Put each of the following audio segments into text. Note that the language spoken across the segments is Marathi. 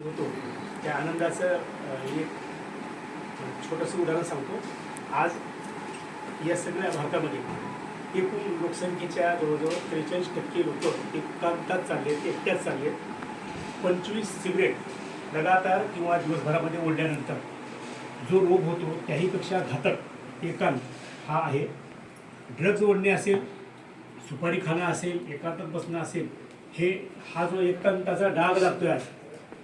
होतो. त्या आनंदाचं एक छोटंसं उदाहरण सांगतो. आज या सगळ्या भारतामध्ये एकूण लोकसंख्येच्या जवळजवळ त्रेचाळीस टक्के लोक एकांतात चालले आहेत एकट्याच चालले आहेत. पंचवीस सिगरेट लगातार किंवा दिवसभरामध्ये ओढल्यानंतर जो रोग होतो त्याहीपेक्षा घातक एकांत हा आहे. ड्रग्ज ओढणे असेल सुपारी खाणं असेल एकांतात बसणं असेल हे हा जो एकांताचा डाग लागतोय आज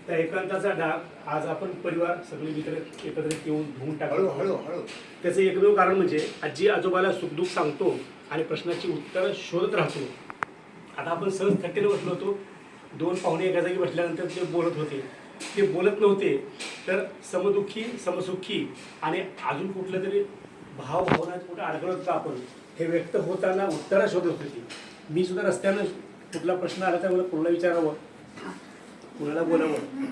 त्या एकांताचा डाग आज आपण परिवार सगळे मित्र एकत्रित येऊन धुवून हळू टाकलो हळू हळू. त्याचं एकमेव कारण म्हणजे आजी आजोबाला सुखदुःख सांगतो आणि प्रश्नाची उत्तरं शोधत राहतो. आता आपण सहज थट्टेला बसलो होतो. दोन पाहुणे एका जागी बसल्यानंतर ते बोलत होते. ते बोलत नव्हते तर समदुःखी समसुखी आणि अजून कुठलं तरी भाव भावना कुठं अडकलं होतं आपण हे व्यक्त होताना उत्तरं शोधत होती. मी सुद्धा रस्त्यानं कुठला प्रश्न आला तर मला कोणाला विचारावं. कुणाला बोलावं?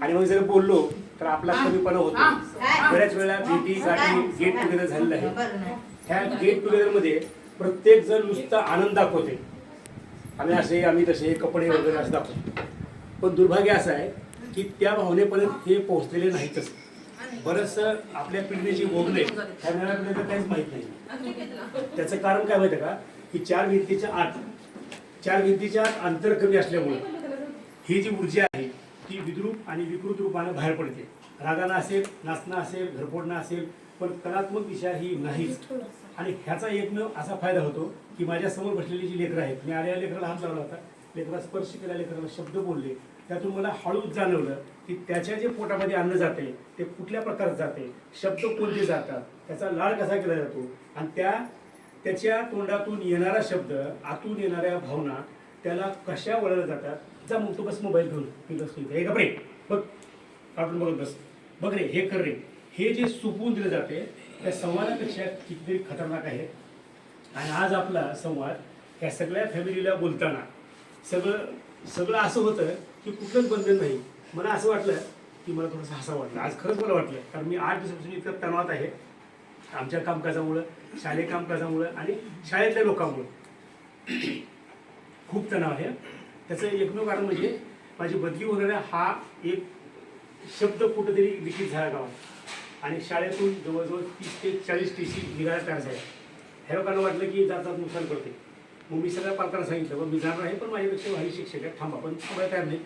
आणि मग जर बोललो तर आपला कमीपणा होतो. बऱ्याच वेळा भेटी गाठी गेट टुगेदर झालेलं आहे. ह्या गेट टुगेदरमध्ये प्रत्येक जण नुसता आनंद दाखवते आम्ही असे आम्ही तसे कपडे वगैरे असं दाखवतो पण दुर्भाग्य असं आहे की त्या भावनेपर्यंत हे पोहोचलेले नाहीतच. बरंचसं आपल्या पिढीने जे भोगले त्या मिळाल्यापर्यंत काहीच माहीत नाही. त्याचं कारण काय माहिती का? की चार भिंतीच्या आत चार भिंतीच्या आत अंतर कमी असल्यामुळे ही जी ऊर्जा आहे ती विद्रूप आणि विकृत रूपाने बाहेर पडते. रागानं असेल नाचणं असेल घरफोडणं असेल पण कलात्मक दिशा ही नाहीच. आणि ह्याचा एकमेव असा फायदा होतो की माझ्यासमोर बसलेली जी लेकरं आहेत मी आलेल्या लेकराला हात लावला होता. लेकरा स्पर्श केला लेकराला शब्द बोलले. त्यातून मला हळूच जाणवलं की त्याच्या जे पोटामध्ये अन्न जाते ते कुठल्या प्रकारात जाते शब्द कोणते जातात त्याचा लाड कसा केला जातो? आणि त्या त्याच्या तोंडातून येणारा शब्द आतून येणाऱ्या भावना त्याला कशा वळल्या जातात? जा मग तू बस मोबाईल घेऊन. मी बस हे गपरे बघ. कार्टून बघत बस. बघ रे हे कर रे. हे जे सुकवून दिलं जाते त्या संवादापेक्षा कितीतरी खतरनाक आहे. आणि आज आपला संवाद या सगळ्या फॅमिलीला बोलताना सगळं सगळं असं होतं की कुठलंच बंधन नाही. मला असं वाटलं की मला थोडंसं हसा वाटलं. आज खरंच मला वाटलं. कारण मी आठ दिवसापासून इतकं तणावात आहे. आमच्या कामकाजामुळं शालेय कामकाजामुळं आणि शाळेतल्या लोकांमुळं. खूप तणाव आहे. त्याचं एकमेव कारण म्हणजे माझी बदली होणाऱ्या हा एक शब्द कुठंतरी लिखित झाला गावात. आणि शाळेतून जवळजवळ तीस ते चाळीस टी सी निघायला तयार झाल्या ह्या लोकांना वाटलं की जातात नुकसान करते मग मी सगळ्या पालकांना सांगितलं पण मी जाणार आहे पण माझ्यापेक्षा भारी शिक्षक आहे थांबा पण थांबायला तयार नाही.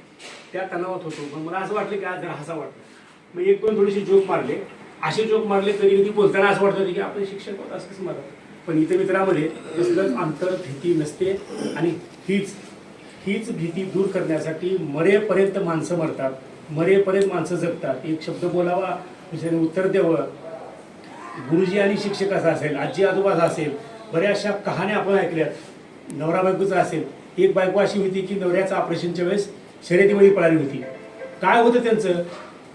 त्या तणावात होतो. पण मला असं वाटलं की आज जरा हसा वाटलं. मग एक दोन थोडेसे जोक मारले. असे जोक मारले कधी कधी बोलताना असं वाटतं की आपण शिक्षक होत असंच मारा पण इतर मित्रामध्ये कसलंच अंतर भीती नसते आणि हीच हीच भीती दूर करण्यासाठी मरेपर्यंत माणसं मरतात. मरेपर्यंत माणसं जगतात. एक शब्द बोलावा दुसऱ्याने उत्तर द्यावं. गुरुजी आणि शिक्षक असा असेल आजी आजोबाचा असेल बऱ्याचशा कहाण्या आपण ऐकल्यात नवरा बायकोचा असेल. एक बायको अशी होती की नवऱ्याचा ऑपरेशनच्या वेळेस शर्यतीमध्ये पळाली होती. काय होतं त्यांचं?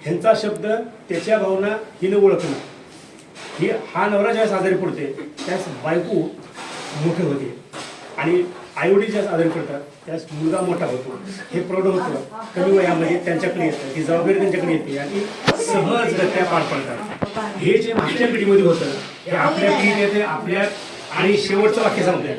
ह्यांचा शब्द त्याच्या भावना हिनं ओळखणं. ही हा नवरा ज्यावेळेस आजारी पडते त्यास बायको मोठे होते. आणि आईवडील ज्यास आजारी पडतात त्यास मुलगा मोठा होतो. हे प्रौढ होतं कमी वयामध्ये त्यांच्याकडे येतं ही जबाबदारी त्यांच्याकडे येते आणि सहज गत्या पार पडतात. हे जे मागच्या पिढीमध्ये होतं हे आपल्या पिढीत येते आपल्या आणि शेवटचं वाक्य सांगतोय.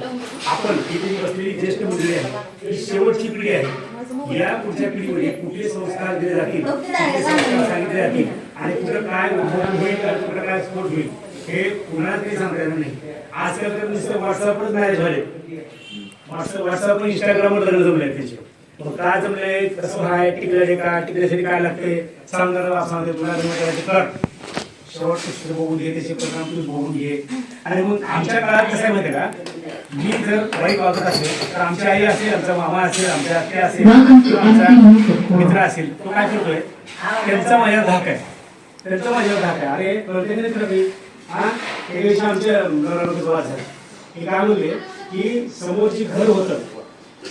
आपण इथे जी बसलेली ज्येष्ठ मंडळी आहे ही शेवटची पिढी आहे. या पुढच्या पिढीमध्ये कुठले संस्कार दिले जातील? सांगितले जातील? आणि कुठं काय उद्भवन होईल कुठं काय स्फोट होईल हे कुणाला काही सांगता येणार नाही. आजकाल तर नुसतं व्हॉट्सअपवरच मॅरेज झाले. व्हॉट्सअप व्हॉट्सअप इंस्टाग्रामवर लग्न जमले त्याचे. काय जमले कसं आहे टिकले का? टिकल्यासाठी काय लागते सांग जरा बाप सांगते तुला लग्न करायचं कर शेवट बघून घे त्याचे परिणाम तू बघून घे. आणि मग आमच्या काळात कसं आहे माहिती का? मी जर वाईट वागत असेल तर आमची आई असेल आमचा मामा असेल आमच्या आत्या असेल किंवा आमचा मित्र असेल तो काय करतोय? त्यांचा माझ्यावर धाक आहे. त्यांचा माझ्यावर धाक आहे. अरे नाही तुला हा? एक दिवशी आमच्या झाला हे काय म्हणले की समोरची घर होतं.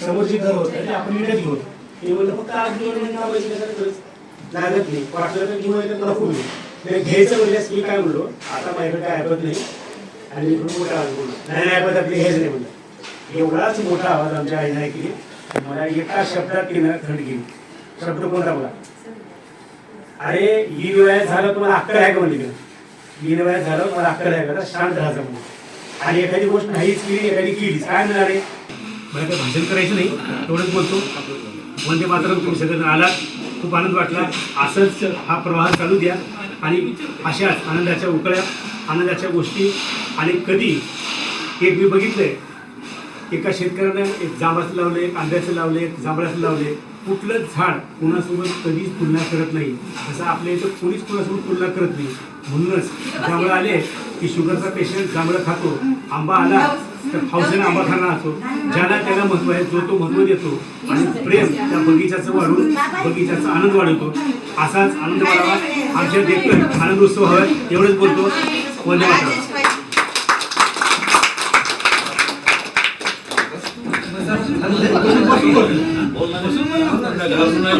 समोरची घर होतं. ते आपण विकत घेऊ हे म्हणलं फक्त आज म्हणजे. लागत नाही. वाटलं तर घेऊन मला नाही घ्यायचं म्हणल्यास मी काय म्हणलो आता माझ्याकडे काय ऐकत नाही. आणि खूप मोठा आवाज बोललो. नाही नाही ऐकत आपली हेच नाही म्हणलं. एवढाच मोठा आवाज आमच्या आईने ऐकली. मला एका शब्दात तिनं खंड गेली शब्द कोणता बोला? अरे ही वयात झालं तुम्हाला अक्कल आहे का म्हणली ही वयात झालं तुम्हाला अक्कल आहे का? शांत राहायचं म्हणून आणि एखादी गोष्ट नाहीच केली एखादी केलीच. काय मिळणार आहे मला काही भाषण करायचं नाही तेवढंच बोलतो. वंदे मातरम तुम्ही सगळेजण आलात. खूप आनंद वाटला. असंच हा प्रवाह चालू द्या. आणि अशाच आनंदाच्या उकळ्या आनंदाच्या गोष्टी आणि कधी एक मी बघितलंय. एका शेतकऱ्यानं एक जांभळाचं लावलं एक आंब्याचं लावलं एक जांभळाचं लावले कुठलं झाड कोणासोबत कधीच तुलना करत नाही. असं आपल्या इथं कोणीच कुणासोबत तुलना करत नाही. म्हणूनच जांभळं आले की शुगरचा पेशंट जांभळं खातो आंबा आला तर हौसेनं आंबा खाणार असतो. ज्याला त्याला महत्त्व आहे जो तो महत्त्व देतो. आणि प्रेम त्या बगीच्याचं वाढून बगीच्याचा आनंद वाढवतो. असाच आनंद वाढावा. आमच्या देखील आनंद उत्सव हवा एवढंच बोलतो. वंदे मातरम बोल ना.